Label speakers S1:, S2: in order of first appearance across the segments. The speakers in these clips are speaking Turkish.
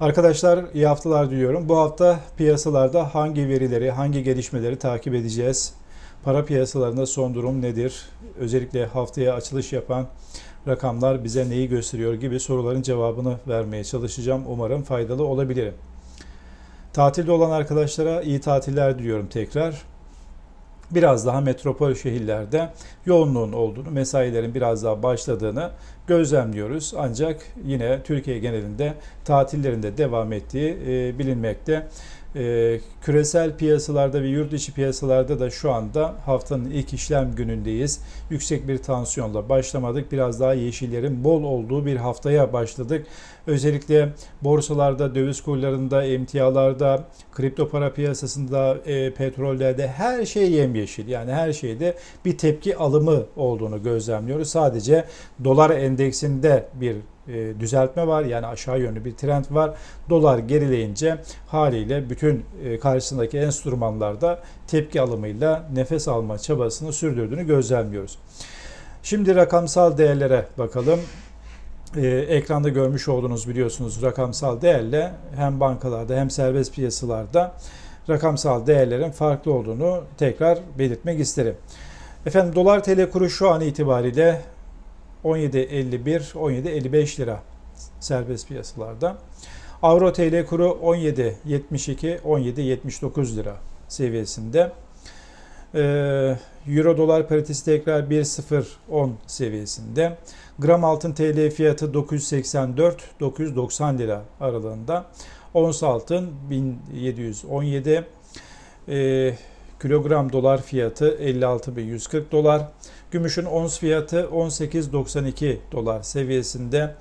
S1: Arkadaşlar iyi haftalar diliyorum. Bu hafta piyasalarda hangi verileri, hangi gelişmeleri takip edeceğiz? Para piyasalarında son durum nedir? Özellikle haftaya açılış yapan rakamlar bize neyi gösteriyor gibi soruların cevabını vermeye çalışacağım. Umarım faydalı olabilirim. Tatilde olan arkadaşlara iyi tatiller diliyorum tekrar. Biraz daha metropol şehirlerde yoğunluğun olduğunu, mesailerin biraz daha başladığını gözlemliyoruz. Ancak yine Türkiye genelinde tatillerinde devam ettiği e, bilinmekte. E, küresel piyasalarda ve yurt içi piyasalarda da şu anda haftanın ilk işlem günündeyiz. Yüksek bir tansiyonla başlamadık. Biraz daha yeşillerin bol olduğu bir haftaya başladık. Özellikle borsalarda, döviz kurlarında, emtialarda, kripto para piyasasında, e, petrollerde her şey yemyeşil. Yani her şeyde bir tepki alımı olduğunu gözlemliyoruz. Sadece dolar endeksinde bir e, düzeltme var. Yani aşağı yönlü bir trend var. Dolar gerileyince haliyle bütün e, karşısındaki enstrümanlarda tepki alımıyla nefes alma çabasını sürdürdüğünü gözlemliyoruz. Şimdi rakamsal değerlere bakalım. Ee, ekranda görmüş olduğunuz biliyorsunuz rakamsal değerle hem bankalarda hem serbest piyasalarda rakamsal değerlerin farklı olduğunu tekrar belirtmek isterim. Efendim dolar TL kuru şu an itibariyle 17.51 17.55 lira serbest piyasalarda. Avro TL kuru 17.72 17.79 lira seviyesinde. Ee, Euro dolar paritesi tekrar 1.010 seviyesinde. Gram altın TL fiyatı 984-990 lira aralığında. Ons altın 1717. Ee, kilogram dolar fiyatı 56.140 dolar. Gümüşün ons fiyatı 18.92 dolar seviyesinde.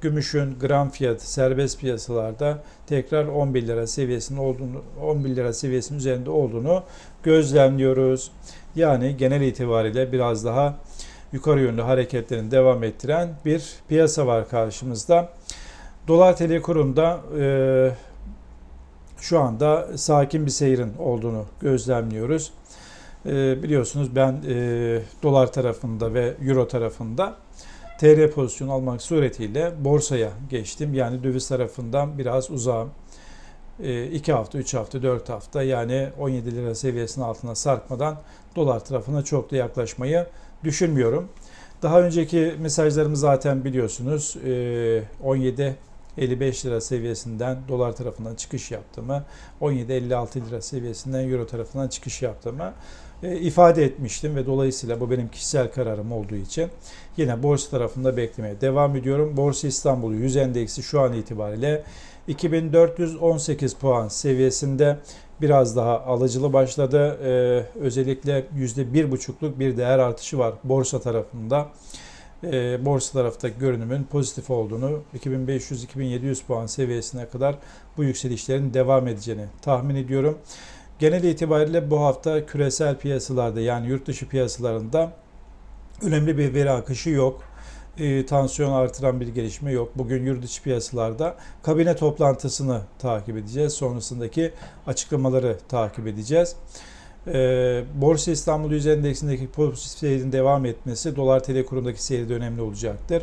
S1: Gümüşün gram fiyatı serbest piyasalarda tekrar 11 lira seviyesinin olduğunu 11 lira seviyesinin üzerinde olduğunu gözlemliyoruz. Yani genel itibariyle biraz daha yukarı yönlü hareketlerini devam ettiren bir piyasa var karşımızda. Dolar TL kurunda e, şu anda sakin bir seyrin olduğunu gözlemliyoruz. E, biliyorsunuz ben e, dolar tarafında ve euro tarafında TL pozisyon almak suretiyle borsaya geçtim. Yani döviz tarafından biraz uzağım. 2 hafta, 3 hafta, 4 hafta yani 17 lira seviyesinin altına sarkmadan dolar tarafına çok da yaklaşmayı düşünmüyorum. Daha önceki mesajlarımı zaten biliyorsunuz. 17 55 lira seviyesinden dolar tarafından çıkış yaptığımı, 17-56 lira seviyesinden euro tarafından çıkış yaptığımı ifade etmiştim ve dolayısıyla bu benim kişisel kararım olduğu için yine borsa tarafında beklemeye devam ediyorum. Borsa İstanbul 100 endeksi şu an itibariyle 2418 puan seviyesinde biraz daha alıcılı başladı. Ee, özellikle %1,5'luk bir değer artışı var borsa tarafında. Ee, borsa taraftaki görünümün pozitif olduğunu, 2500-2700 puan seviyesine kadar bu yükselişlerin devam edeceğini tahmin ediyorum. Genel itibariyle bu hafta küresel piyasalarda yani yurt dışı piyasalarında önemli bir veri akışı yok e, tansiyon artıran bir gelişme yok. Bugün yurt içi piyasalarda kabine toplantısını takip edeceğiz. Sonrasındaki açıklamaları takip edeceğiz. E, Borsa İstanbul Yüz Endeksindeki pozitif seyrin devam etmesi dolar TL kurundaki seyri de önemli olacaktır.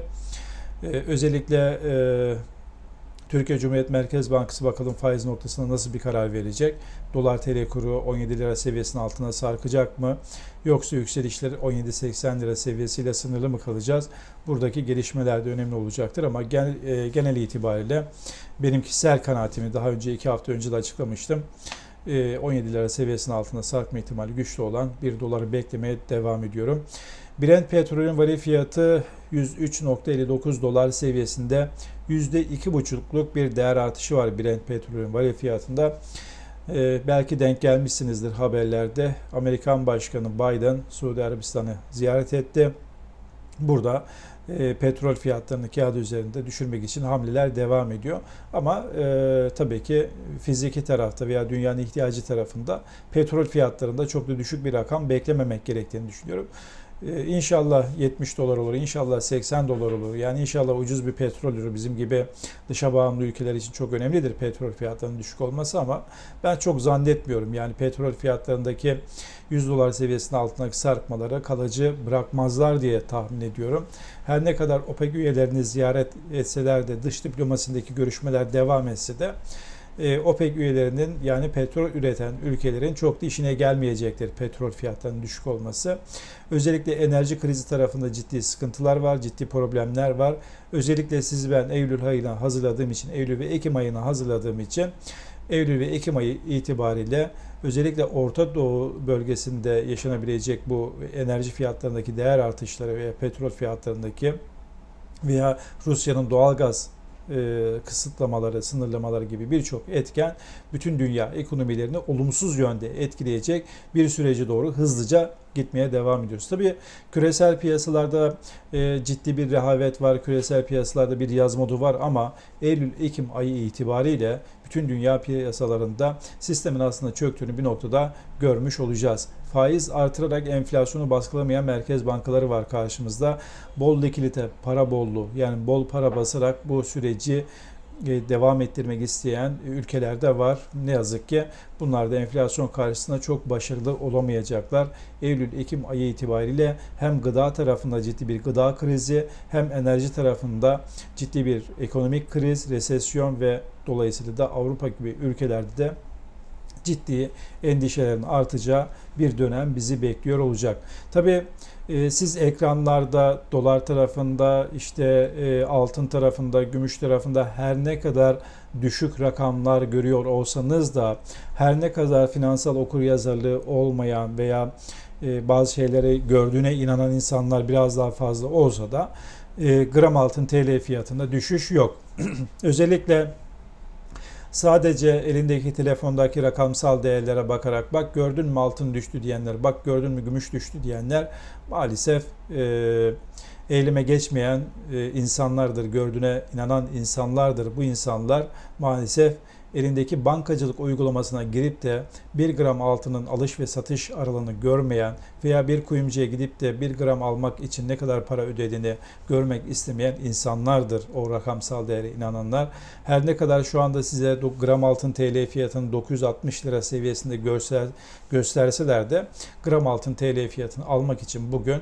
S1: E, özellikle e, Türkiye Cumhuriyet Merkez Bankası bakalım faiz noktasına nasıl bir karar verecek? Dolar TL kuru 17 lira seviyesinin altına sarkacak mı? Yoksa yükselişler 17.80 lira seviyesiyle sınırlı mı kalacağız? Buradaki gelişmeler de önemli olacaktır ama genel, genel itibariyle benim kişisel kanaatimi daha önce 2 hafta önce de açıklamıştım. 17 lira seviyesinin altına sarkma ihtimali güçlü olan bir doları beklemeye devam ediyorum. Brent petrolün varil fiyatı 103.59 dolar seviyesinde %2,5'luk bir değer artışı var Brent petrolün varil fiyatında. Ee, belki denk gelmişsinizdir haberlerde. Amerikan Başkanı Biden Suudi Arabistan'ı ziyaret etti. Burada e, petrol fiyatlarını kağıt üzerinde düşürmek için hamleler devam ediyor. Ama e, tabii ki fiziki tarafta veya dünyanın ihtiyacı tarafında petrol fiyatlarında çok da düşük bir rakam beklememek gerektiğini düşünüyorum. Ee, İnşallah 70 dolar olur, inşallah 80 dolar olur. Yani inşallah ucuz bir petrol olur. Bizim gibi dışa bağımlı ülkeler için çok önemlidir petrol fiyatlarının düşük olması ama ben çok zannetmiyorum. Yani petrol fiyatlarındaki 100 dolar seviyesinin altındaki sarkmaları kalıcı bırakmazlar diye tahmin ediyorum. Her ne kadar OPEC üyelerini ziyaret etseler de dış diplomasindeki görüşmeler devam etse de e, OPEC üyelerinin yani petrol üreten ülkelerin çok da işine gelmeyecektir petrol fiyatlarının düşük olması. Özellikle enerji krizi tarafında ciddi sıkıntılar var, ciddi problemler var. Özellikle sizi ben Eylül ayına hazırladığım için, Eylül ve Ekim ayına hazırladığım için Eylül ve Ekim ayı itibariyle özellikle Orta Doğu bölgesinde yaşanabilecek bu enerji fiyatlarındaki değer artışları veya petrol fiyatlarındaki veya Rusya'nın doğalgaz e, kısıtlamaları, sınırlamaları gibi birçok etken bütün dünya ekonomilerini olumsuz yönde etkileyecek bir süreci doğru hızlıca gitmeye devam ediyoruz. Tabii küresel piyasalarda e, ciddi bir rehavet var, küresel piyasalarda bir yaz modu var ama Eylül-Ekim ayı itibariyle bütün dünya piyasalarında sistemin aslında çöktüğünü bir noktada görmüş olacağız. Faiz artırarak enflasyonu baskılamayan merkez bankaları var karşımızda. Bol likidite, para bolluğu yani bol para basarak bu süreci devam ettirmek isteyen ülkelerde var. Ne yazık ki bunlar da enflasyon karşısında çok başarılı olamayacaklar. Eylül-Ekim ayı itibariyle hem gıda tarafında ciddi bir gıda krizi hem enerji tarafında ciddi bir ekonomik kriz, resesyon ve dolayısıyla da Avrupa gibi ülkelerde de ciddi endişelerin artacağı bir dönem bizi bekliyor olacak. Tabii e, siz ekranlarda dolar tarafında işte e, altın tarafında gümüş tarafında her ne kadar düşük rakamlar görüyor olsanız da her ne kadar finansal okuryazarlığı olmayan veya e, bazı şeyleri gördüğüne inanan insanlar biraz daha fazla olsa da gram altın TL fiyatında düşüş yok. Özellikle Sadece elindeki telefondaki rakamsal değerlere bakarak bak gördün mü altın düştü diyenler, bak gördün mü gümüş düştü diyenler maalesef e, eyleme geçmeyen e, insanlardır, gördüğüne inanan insanlardır. Bu insanlar maalesef elindeki bankacılık uygulamasına girip de 1 gram altının alış ve satış aralığını görmeyen veya bir kuyumcuya gidip de 1 gram almak için ne kadar para ödediğini görmek istemeyen insanlardır o rakamsal değere inananlar. Her ne kadar şu anda size gram altın TL fiyatını 960 lira seviyesinde göster, gösterseler de gram altın TL fiyatını almak için bugün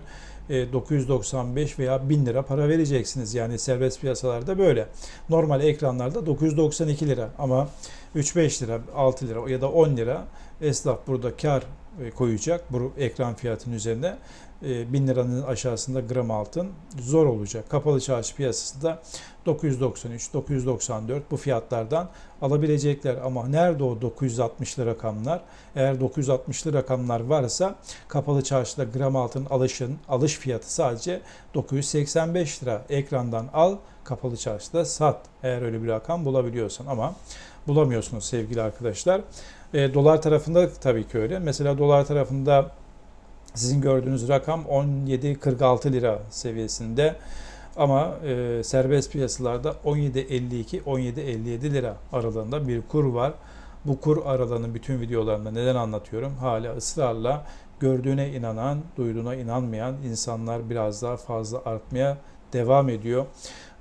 S1: 995 e, veya 1000 lira para vereceksiniz. Yani serbest piyasalarda böyle. Normal ekranlarda 992 lira ama 3-5 lira, 6 lira ya da 10 lira esnaf burada kar e, koyacak bu ekran fiyatının üzerine. 1000 e, liranın aşağısında gram altın zor olacak. Kapalı çarşı piyasasında 993, 994 bu fiyatlardan alabilecekler. Ama nerede o 960'lı rakamlar? Eğer 960'lı rakamlar varsa kapalı çarşıda gram altın alışın alış fiyatı sadece 985 lira. Ekrandan al, kapalı çarşıda sat. Eğer öyle bir rakam bulabiliyorsan ama bulamıyorsunuz sevgili arkadaşlar. E, dolar tarafında tabii ki öyle. Mesela dolar tarafında sizin gördüğünüz rakam 17.46 lira seviyesinde. Ama e, serbest piyasalarda 17.52-17.57 lira aralığında bir kur var. Bu kur aralığını bütün videolarımda neden anlatıyorum? Hala ısrarla gördüğüne inanan, duyduğuna inanmayan insanlar biraz daha fazla artmaya devam ediyor.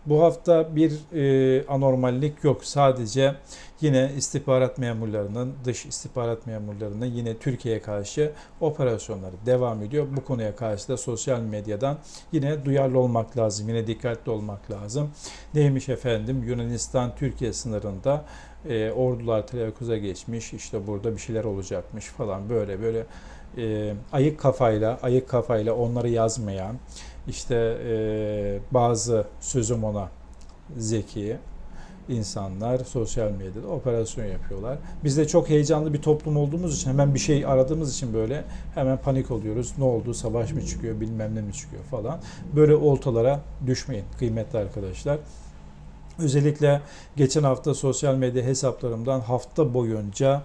S1: Bu hafta bir e, anormallik yok. Sadece yine istihbarat memurlarının, dış istihbarat memurlarının yine Türkiye'ye karşı operasyonları devam ediyor. Bu konuya karşı da sosyal medyadan yine duyarlı olmak lazım. Yine dikkatli olmak lazım. Neymiş efendim Yunanistan-Türkiye sınırında e, ordular televkuza geçmiş. İşte burada bir şeyler olacakmış falan böyle böyle e, ayık kafayla ayık kafayla onları yazmayan işte e, bazı sözüm ona zeki insanlar sosyal medyada operasyon yapıyorlar. Biz de çok heyecanlı bir toplum olduğumuz için hemen bir şey aradığımız için böyle hemen panik oluyoruz. Ne oldu? Savaş mı çıkıyor? Bilmem ne mi çıkıyor falan. Böyle oltalara düşmeyin kıymetli arkadaşlar. Özellikle geçen hafta sosyal medya hesaplarımdan hafta boyunca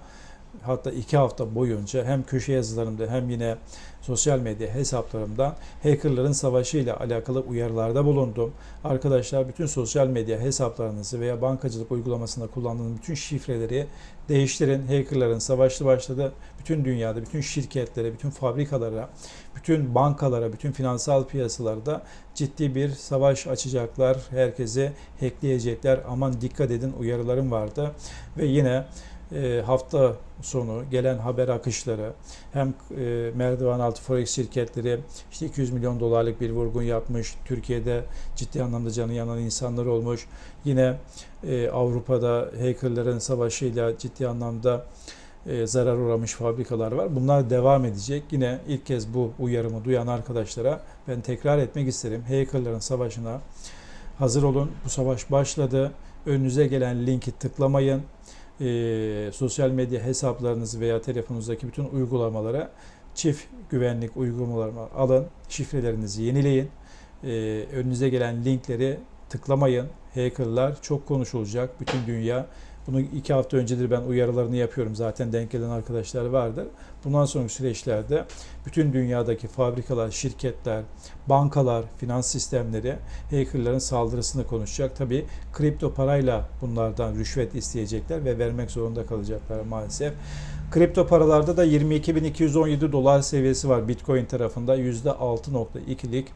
S1: hatta iki hafta boyunca hem köşe yazılarımda hem yine sosyal medya hesaplarımdan hackerların savaşıyla alakalı uyarılarda bulundum. Arkadaşlar bütün sosyal medya hesaplarınızı veya bankacılık uygulamasında kullandığınız bütün şifreleri değiştirin. Hackerların savaşı başladı. Bütün dünyada, bütün şirketlere, bütün fabrikalara, bütün bankalara, bütün finansal piyasalarda ciddi bir savaş açacaklar. Herkese hackleyecekler. Aman dikkat edin uyarılarım vardı. Ve yine e, hafta sonu gelen haber akışları hem e, merdiven altı forex şirketleri işte 200 milyon dolarlık bir vurgun yapmış. Türkiye'de ciddi anlamda canı yanan insanlar olmuş. Yine e, Avrupa'da hackerların savaşıyla ciddi anlamda zarar uğramış fabrikalar var. Bunlar devam edecek. Yine ilk kez bu uyarımı duyan arkadaşlara ben tekrar etmek isterim. Hackerların savaşına hazır olun. Bu savaş başladı. Önünüze gelen linki tıklamayın. E, sosyal medya hesaplarınızı veya telefonunuzdaki bütün uygulamalara çift güvenlik uygulamalarını alın. Şifrelerinizi yenileyin. E, önünüze gelen linkleri tıklamayın. Hackerlar çok konuşulacak. Bütün dünya bunu iki hafta öncedir ben uyarılarını yapıyorum. Zaten denk gelen arkadaşlar vardır. Bundan sonraki süreçlerde bütün dünyadaki fabrikalar, şirketler, bankalar, finans sistemleri hackerların saldırısını konuşacak. Tabii kripto parayla bunlardan rüşvet isteyecekler ve vermek zorunda kalacaklar maalesef. Kripto paralarda da 22.217 dolar seviyesi var Bitcoin tarafında %6.2'lik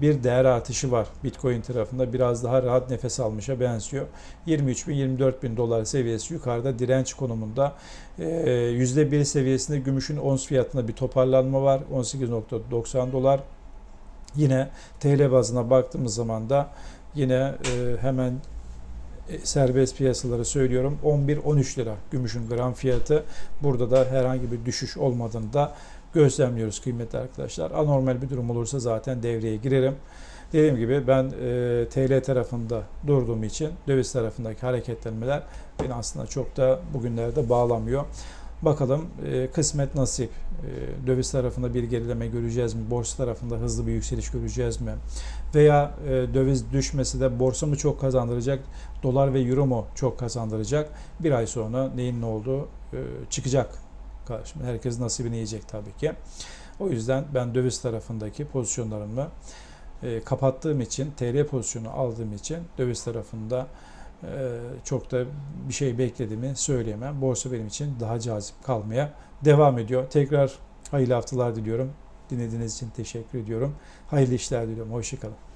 S1: bir değer artışı var Bitcoin tarafında. Biraz daha rahat nefes almışa benziyor. 23 bin 24 bin dolar seviyesi yukarıda direnç konumunda. %1 seviyesinde gümüşün ons fiyatında bir toparlanma var. 18.90 dolar. Yine TL bazına baktığımız zaman da yine hemen serbest piyasaları söylüyorum 11-13 lira gümüşün gram fiyatı. Burada da herhangi bir düşüş olmadığını da gözlemliyoruz kıymetli arkadaşlar. Anormal bir durum olursa zaten devreye girerim. Dediğim gibi ben e, TL tarafında durduğum için döviz tarafındaki hareketlenmeler beni aslında çok da bugünlerde bağlamıyor. Bakalım e, kısmet nasip. E, döviz tarafında bir gerileme göreceğiz mi? Borsa tarafında hızlı bir yükseliş göreceğiz mi? Veya e, döviz düşmesi de borsa mı çok kazandıracak? Dolar ve euro mu çok kazandıracak? Bir ay sonra neyin ne olduğu e, çıkacak karşıma. Herkes nasibini yiyecek tabii ki. O yüzden ben döviz tarafındaki pozisyonlarımı e, kapattığım için, TL pozisyonu aldığım için döviz tarafında e, çok da bir şey beklediğimi söyleyemem. Borsa benim için daha cazip kalmaya devam ediyor. Tekrar hayırlı haftalar diliyorum. Dinlediğiniz için teşekkür ediyorum. Hayırlı işler diliyorum. Hoşçakalın.